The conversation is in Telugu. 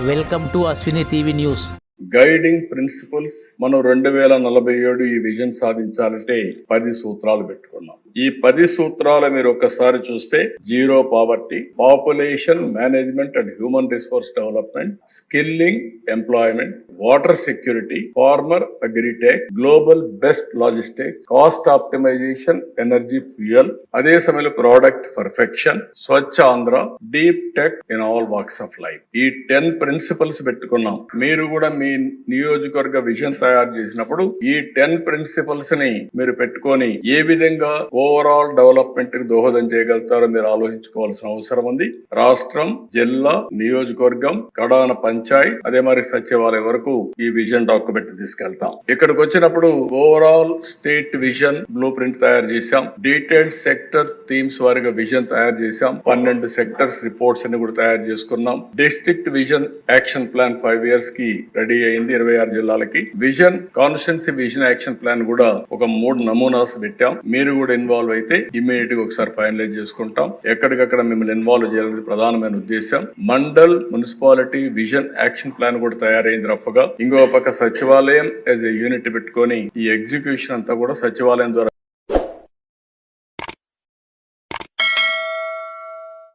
Welcome to Ashwini TV news guiding principles మనం రెండు వేల నలభై ఏడు ఈ విజన్ సాధించాలంటే పది సూత్రాలు పెట్టుకున్నాం. ఈ పది సూత్రాలు మీరు ఒక్కసారి చూస్తే zero poverty population management and human resource development skilling employment water security farmer agritech global best logistic cost optimisation energy fuel అదే సమయంలో product perfection Swachh Andhra deep tech in all walks of life ఈ టెన్ ప్రిన్సిపల్స్ పెట్టుకున్నాం. మీరు కూడా మీ నియోజకవర్గ విజన్ తయారు చేసినప్పుడు ఈ టెన్ ప్రిన్సిపల్స్ని మీరు పెట్టుకొని ఏ విధంగా ఓవరాల్ డెవలప్మెంట్కి దోహదం చేయగలుగుతారో మీరు ఆలోచించుకోవాల్సిన అవసరం ఉంది. రాష్ట్రం జిల్లా నియోజకవర్గం కడాన పంచాయత్ అదే మరి సచివాలయం వరకు ఈ విజన్ డాక్యుమెంట్ తీసుకెళ్తాం. ఇక్కడికి వచ్చినప్పుడు overall state vision blueprint తయారు చేశాం. డీటెయిల్డ్ సెక్టర్ థీమ్స్ వారిగా విజన్ తయారు చేశాం. పన్నెండు సెక్టర్స్ రిపోర్ట్స్ అన్ని కూడా తయారు చేసుకున్నాం. District vision action plan five ఇయర్స్కి రెడీ అయింది ఇరవై ఆరు జిల్లాలకి. Vision constituency vision action plan కూడా ఒక మూడు నమూనాస్ పెట్టాం. మీరు కూడా ఇన్వాల్వ్ అయితే ఇమీడియట్గా ఒకసారి ఫైనలైజ్ చేసుకుంటాం. ఎక్కడికక్కడ మిమ్మల్ని ఇన్వాల్వ్ చేయాలనేది ప్రధానమైన ఉద్దేశం mandal municipality vision action plan కూడా తయారైంది రఫ్గా ఇంకో పక్క సచివాలయం యాజ్ ఏ యూనిట్ పెట్టుకొని ఈ ఎగ్జిక్యూషన్ అంతా కూడా సచివాలయం ద్వారా